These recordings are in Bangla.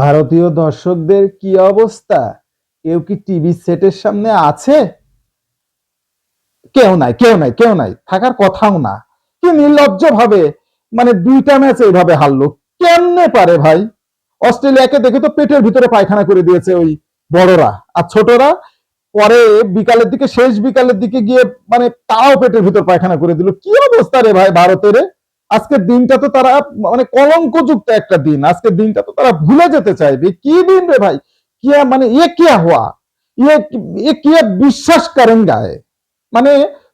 ভারতীয় দর্শকদের কি অবস্থা? কেউ কি টিভি সেটের সামনে আছে? কেউ নাই কেউ নাই কেউ নাই, থাকার কথাও না। কি নির্লজ্জ ভাবে মানে দুইটা ম্যাচ এইভাবে হারলো। কেমনে পারে ভাই? অস্ট্রেলিয়াকে দেখে তো পেটের ভিতরে পায়খানা করে দিয়েছে ওই বড়রা। আর ছোটরা, পরে বিকালের দিকে, শেষ বিকালের দিকে গিয়ে মানে তাও পেটের ভিতর পায়খানা করে দিল। কি অবস্থা রে ভাই ভারতের? আজকের দিনটা তো তারা মানে কলঙ্কযুক্ত একটা দিন। আজকের দিনটা তো তারা ভুলে যেতে চাইবে। কি দিন রে ভাই? কিয়া মানে ইয়ে কিয়া হওয়া? ইয়ে ইয়ে কিয়া বিশ্বাস করেন গায়ে? মানে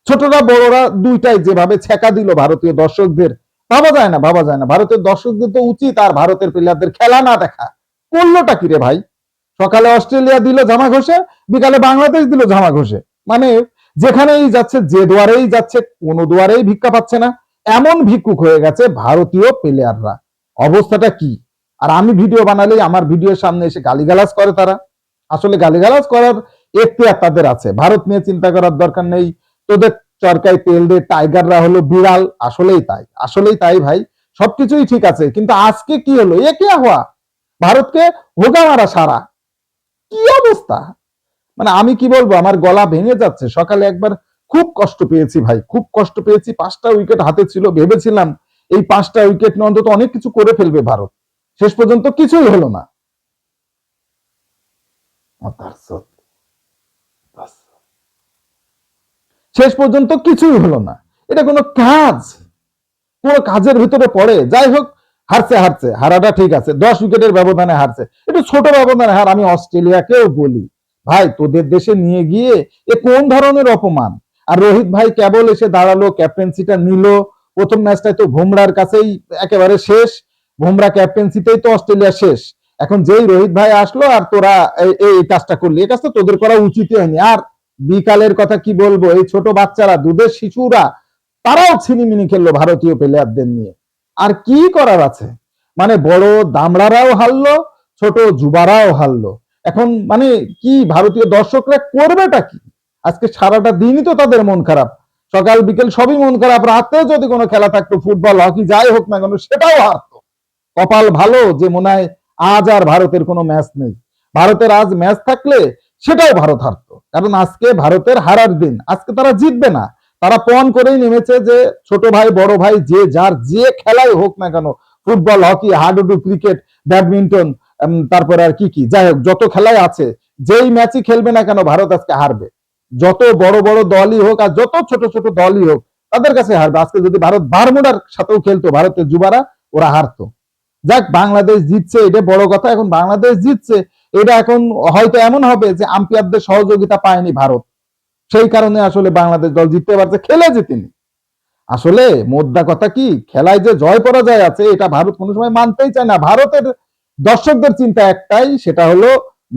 ছোটরা, বড়রা দুইটাই যেভাবে ছেকা দিল ভারতীয় দর্শকদের, ভাবা যায় না, ভাবা যায় না। ভারতের দর্শকদের তো উচিত আর ভারতের প্লেয়ারদের খেলা না দেখা। করলোটা কি রে ভাই? সকালে অস্ট্রেলিয়া দিল জামা ঘষে, বিকালে বাংলাদেশ দিল জামা ঘষে। মানে যেখানেই যাচ্ছে, যে দুয়ারেই যাচ্ছে, কোনো দুয়ারেই ভিক্ষা পাচ্ছে না। এমন ভিক্ষুক হয়ে গেছে ভারতীয় প্লেয়াররা। অবস্থাটা কি? আর আমি ভিডিও বানালেই আমার ভিডিওর সামনে এসে গালিগালাজ করে তারা? আসলে গালিগালাজ করার এখতিয়ার তাদের আছে। ভারত নিয়ে চিন্তা করার দরকার নেই। তোদের চরকায় তেল দে টাইগাররা হলো বিড়াল। আসলেই তাই। আসলেই তাই ভাই। সবকিছুই ঠিক আছে। কিন্তু আজকে কি হলো? এ কে হওয়া? ভারতকে হোগা মারা সারা। কি অবস্থা? মানে আমি কি বলব? আমার গলা ভেঙে যাচ্ছে। সকালে একবার খুব কষ্ট পেয়েছি ভাই, খুব কষ্ট পেয়েছি। পাঁচটা উইকেট হাতে ছিল, ভেবেছিলাম এই পাঁচটা উইকেট নিয়ে অন্তত অনেক কিছু করে ফেলবে ভারত। শেষ পর্যন্ত কিছুই হলো না। শেষ পর্যন্ত কিছুই হলো না। এটা কোনো কাজ। কোনো কাজের ভিতরে পড়ে। যাই হোক, হারছে হারছে। হারাটা ঠিক আছে। দশ উইকেটের ব্যবধানে হারছে। একটু ছোট ব্যবধানে হার, আমি অস্ট্রেলিয়াকেও বলি। ভাই, তোদের দেশে নিয়ে গিয়ে এ কোন ধরনের অপমান? আর রোহিত ভাই কেবল এসে দাঁড়াল ক্যাপ্টেন্সিটা নিল। প্রথম ম্যাচটায় তো ভুমরার কাছেই একেবারে শেষ। ভুমরা ক্যাপ্টেন্সিতেই তো অস্ট্রেলিয়া শেষ। এখন যেই রোহিত ভাই আসলো আর তোরা এই- এই কাজটা করলি, এই কাজটা তোদের করা উচিতই হয়নি। আর বিকালের কথা কি বলব, এই ছোট বাচ্চারা, দুধের শিশুরা, তারাও ছিনিমিনি খেললো ভারতীয় প্লেয়ারদের নিয়ে। আর কি করার আছে? মানে বড় দামড়ারাও হারলো, ছোট যুবারাও হারলো। এখন মানে কি ভারতীয় দর্শকরা করবেটা কি? আজকে সারাটা দিনই তো তাদের মন খারাপ। সকাল, বিকেল সবই মন খারাপ। রাতে যদি কোনো খেলা থাকতো, ফুটবল, হকি, যাই হোক না কেন, সেটাও হারতো। কপাল ভালো যে মনে হয় আজ আর ভারতের কোনো ম্যাচ নেই। ভারতের আজ ম্যাচ থাকলে সেটাও ভারত হারতো। কারণ আজকে ভারতের হারার দিন। আজকে তারা জিতবে না। তারা পণ করেই নেমেছে যে ছোট ভাই, বড় ভাই, যে যার যে খেলাই হোক না কেন, ফুটবল, হকি, হাডুডু, ক্রিকেট, ব্যাডমিন্টন তারপরে আর কি কি, যাই হোক, যত খেলাই আছে, যেই ম্যাচই খেলবে না কেন, ভারত আজকে হারবে। যত বড় বড় দলই হোক আর যত ছোট ছোট দলই হোক, তাদের কাছে হারবে। আজকে যদি ভারত বারমুডার সাথেও খেলতো, ভারতের যুবারা, ওরা হারতো। যাক, বাংলাদেশ জিতছে এটা বড় কথা। এখন বাংলাদেশ জিতছে, এটা এখন হয়তো এমন হবে যে আম্পায়ারদের সহযোগিতা পায়নি ভারত। সেই কারণে আসলে বাংলাদেশ দল জিততে পারছে খেলে জিতেনি আসলে মোদ্দা কথা কি, খেলায় যে জয় পরাজয় আছে, এটা ভারত কোনো সময় মানতেই চায় না। ভারতের দর্শকদের চিন্তা একটাই, সেটা হলো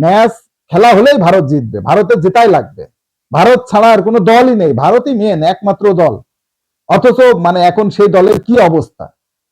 ম্যাচ খেলা হলেই ভারত জিতবে, ভারতের জেতাই লাগবে। ভারত ছাড়া আর কোনো দলই নেই। ভারতই মেন একমাত্র দল। অথচ মানে এখন সেই দলের কি অবস্থা?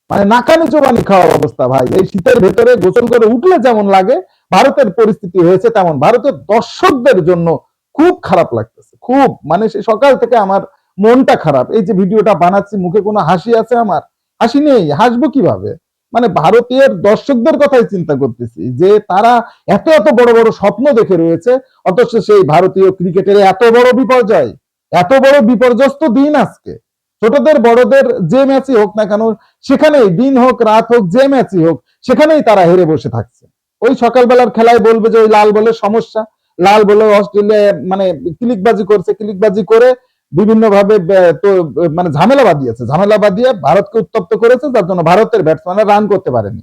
মানে নাকানি চোবানি খাওয়ার অবস্থা ভাই। এই শীতের ভেতরে গোসল করে উঠলে যেমন লাগে, ভারতের পরিস্থিতি হয়েছে তেমন। ভারতের দর্শকদের জন্য খুব খারাপ লাগতেছে। খুব। মানে সে সকাল থেকে আমার মনটা খারাপ। এই যে ভিডিওটা বানাচ্ছি, মুখে কোনো হাসি আছে আমার? হাসি নেই। হাসবো কীভাবে? মানে ভারতীয় দর্শকদের কথাই চিন্তা করতেছি, যে তারা এত এত বড় বড় স্বপ্ন দেখে রয়েছে, অথচ সেই ভারতীয় ক্রিকেটের এত বড় বিপর্যয়, এত বড় বিপর্যস্ত দিন আজকে। ছোটদের, বড়দের যে ম্যাচই হোক না কেন, সেখানেই দিন হোক, রাত হোক, যে ম্যাচই হোক, সেখানেই তারা হেরে বসে থাকছে। ওই সকালবেলার খেলায় বলবে যে ওই লাল বলের সমস্যা, লাল বলে অস্ট্রেলিয়া মানে ক্লিকবাজি করছে ক্লিকবাজি করে বিভিন্ন ভাবে তো মানে ঝামেলা বাঁধিয়েছে। ঝামেলা বাঁধিয়ে ভারতকে উত্তপ্ত করেছে, যার জন্য ভারতের ব্যাটসম্যানরা রান করতে পারেনি।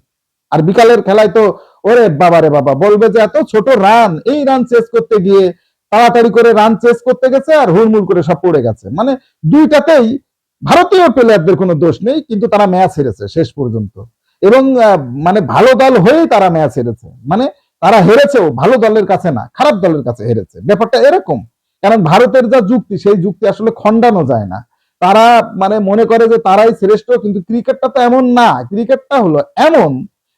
আর বিকালের খেলায় তো, ওরে বাবা রে বাবা, বলবে যে এত ছোট রান এই রান চেস করতে গিয়ে তাড়াতাড়ি করে রান চেস করতে গেছে আর হুড়মুড় করে সব পড়ে গেছে। মানে দুইটাতেই ভারতীয় প্লেয়ারদের কোনো দোষ নেই, কিন্তু তারা ম্যাচ হেরেছে শেষ পর্যন্ত। এবং মানে ভালো দল হয়েই তারা ম্যাচ হেরেছে। মানে তারা হেরেছেও, ভালো দলের কাছে না, খারাপ দলের কাছে হেরেছে। ব্যাপারটা এরকম। কারণ ভারতের যা যুক্তি, সেই যুক্তি আসলে খণ্ডানো যায় না। তারা মানে মনে করে যে তারাই শ্রেষ্ঠ, কিন্তু ক্রিকেটটা তো এমন না। ক্রিকেটটা হলো এমন,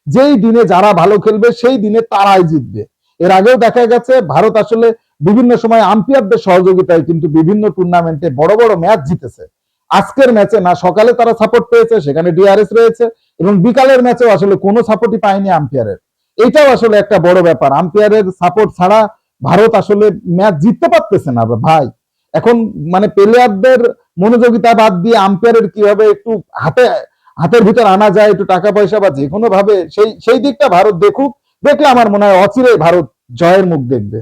যেই দিনে যারা ভালো খেলবে, সেই দিনে তারাই জিতবে। এর আগেও দেখা গেছে, ভারত আসলে বিভিন্ন সময় আম্পায়ারদের সহযোগিতায় কিন্তু বিভিন্ন টুর্নামেন্টে বড় বড় ম্যাচ জিতেছে। আজকের ম্যাচে না, সকালে তারা সাপোর্ট পেয়েছে, সেখানে ডিআরএস রয়েছে, এবং বিকালের ম্যাচেও আসলে কোনো সাপোর্টই পায়নি আম্পায়ারের। এটাও আসলে একটা বড় ব্যাপার। আম্পায়ারের সাপোর্ট ছাড়া ভারত আসলে ম্যাচ জিততে পারতেছে না ভাই। এখন মানে প্লেয়ারদের মনোযোগিতা বাদ দিয়ে আম্পায়ারের কীভাবে একটু হাতে, হাতের ভিতর আনা যায়, একটু টাকা পয়সা বা যে কোনো ভাবে সেই সেই দিকটা ভারত দেখুক। দেখলে আমার মনে হয় অচিরেই ভারত জয়ের মুখ দেখবে।